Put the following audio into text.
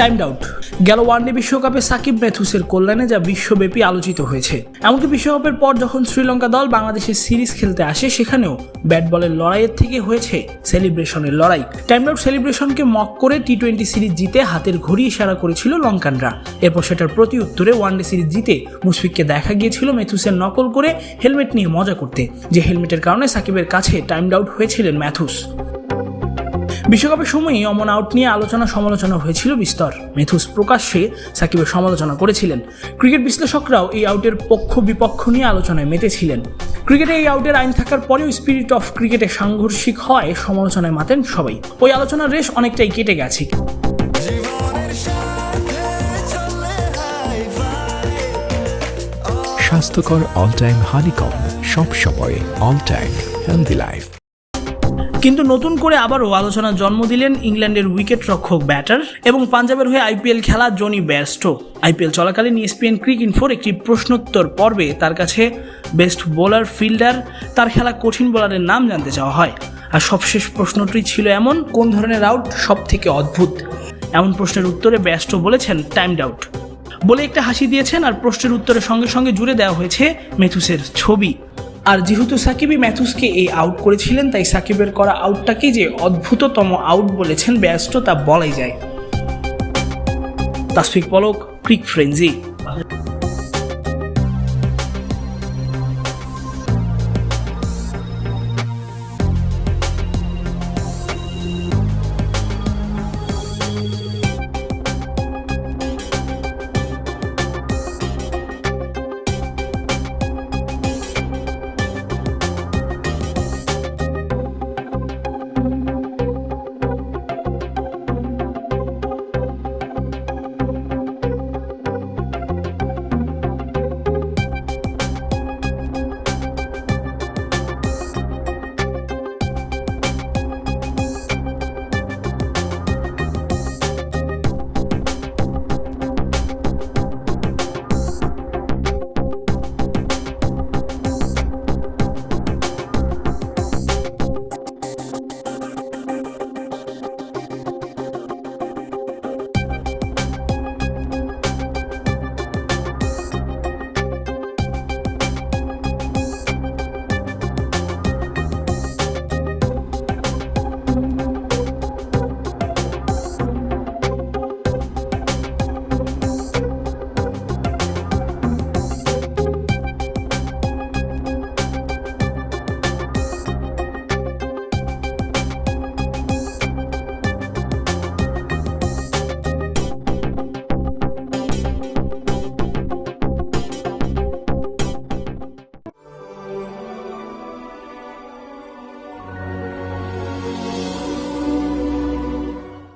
Timed out গেল one day বিশ্বকাপে সাকিব মেথুসের কল্যাণে যা বিশ্বব্যাপী আলোচিত হয়েছে। এমনকি বিশ্বকাপের পর যখন শ্রীলঙ্কা দল বাংলাদেশের সিরিজ খেলতে আসে, সেখানেও ব্যাট বলের লড়াইয়ের থেকে হয়েছে সেলিব্রেশনের লড়াই। টাইমড আউট সেলিব্রেশনকে মক করে টি টোয়েন্টি সিরিজ জিতে হাতের ঘড়ি ইশারা করেছিল লঙ্কানরা। এরপর সেটার প্রতি উত্তরে ওয়ানডে সিরিজ জিতে মুশফিককে দেখা গিয়েছিল মেথুসের নকল করে হেলমেট নিয়ে মজা করতে, যে হেলমেটের কারণে সাকিবের কাছে টাইমড আউট হয়েছিলেন ম্যাথুস বিশ্বকাপের সময়ই অমন আউট নিয়ে আলোচনা সমালোচনা হয়েছিল বিস্তর। মেথুস প্রকাশ্যে সাকিবের সমালোচনা করেছিলেন। ক্রিকেট বিশ্লেষকরাও এই আউটের পক্ষ বিপক্ষ নিয়ে আলোচনায় মেতেছিলেন। ক্রিকেটে এই আউটের আইন থাকার পরেও স্পিরিট অফ ক্রিকেটে সাংঘর্ষিক হয় সমালোচনায় মাতেন সবাই। ওই আলোচনার রেশ অনেকটাই কেটে গেছে। স্বাস্থ্যকর অল টাইম হানিকম সব সময় অল টাইম হেলদি লাইফ কিন্তু নতুন করে আবারও আলোচনার জন্ম দিলেন ইংল্যান্ডের উইকেট রক্ষক ব্যাটার এবং পাঞ্জাবের হয়ে আইপিএল খেলা জনি ব্যারস্টো আইপিএল চলাকালীন ইএসপিএন ক্রিক ইনফোর একটি প্রশ্নোত্তর পর্বে তার কাছে বেস্ট বোলার, ফিল্ডার, তার খেলা কঠিন বোলারের নাম জানতে চাওয়া হয়। আর সবশেষ প্রশ্নটি ছিল এমন, কোন ধরনের আউট সব থেকে অদ্ভুত? এমন প্রশ্নের উত্তরে ব্যাস্টো বলেছেন টাইমড আউট বলে একটা হাসি দিয়েছেন, আর প্রশ্নের উত্তরের সঙ্গে সঙ্গে জুড়ে দেওয়া হয়েছে মেথুসের ছবি। আর যেহেতু সাকিবই ম্যাথুসকে এই আউট করেছিলেন, তাই সাকিবের করা আউটটাকে যে অদ্ভুততম আউট বলেছেন ব্যস্ত তা বলাই যায়। তাসফিক পলক, ক্রিক ফ্রেঞ্জি